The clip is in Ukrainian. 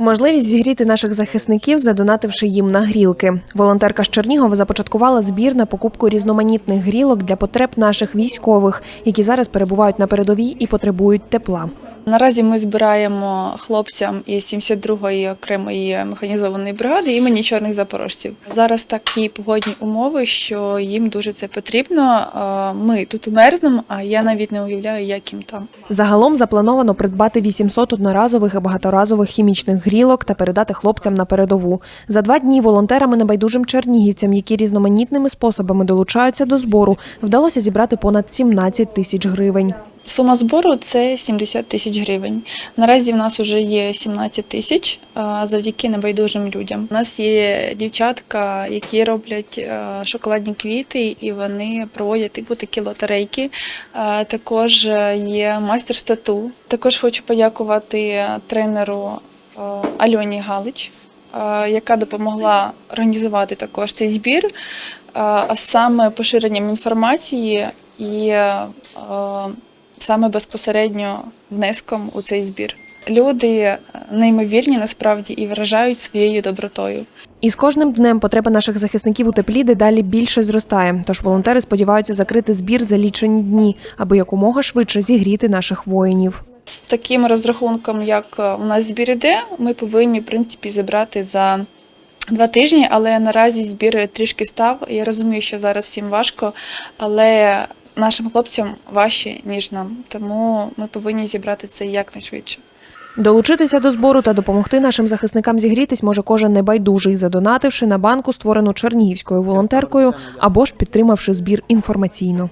Можливість зігріти наших захисників, задонативши їм на грілки. Волонтерка з Чернігова започаткувала збір на покупку різноманітних грілок для потреб наших військових, які зараз перебувають на передовій і потребують тепла. Наразі ми збираємо хлопцям із 72-ї окремої механізованої бригади імені чорних запорожців. Зараз такі погодні умови, що їм дуже це потрібно. Ми тут мерзнемо, а я навіть не уявляю, як їм там. Загалом заплановано придбати 800 одноразових і багаторазових хімічних грілок та передати хлопцям на передову. За два дні волонтерами небайдужим чернігівцям, які різноманітними способами долучаються до збору, вдалося зібрати понад 17 тисяч гривень. Сума збору це 70 тисяч гривень. Наразі в нас вже є 17 тисяч е, завдяки небайдужим людям. У нас є дівчатка, які роблять е, шоколадні квіти, і вони проводять типу такі лотерейки. Е, Також є майстер стату. Також хочу подякувати тренеру е, Альоні Галич, е, яка допомогла організувати також цей збір, е, а саме поширенням інформації і е, саме безпосередньо внеском у цей збір. Люди е, неймовірні насправді і вражають своєю добротою. І з кожним днем потреба наших захисників у теплі дедалі більше зростає. Тож волонтери сподіваються закрити збір за лічені дні, аби якомога швидше зігріти наших воїнів. З таким розрахунком, як е, у нас збір іде, ми повинні в принципі зібрати за два тижні, але наразі збір трішки став. Я розумію, що зараз всім важко, але нашим хлопцям важче, ніж нам. Тому ми повинні зібрати це якнайшвидше. Долучитися до збору та допомогти нашим захисникам зігрітись може кожен небайдужий, задонативши на банку, створену чернігівською волонтеркою, або ж підтримавши збір інформаційно.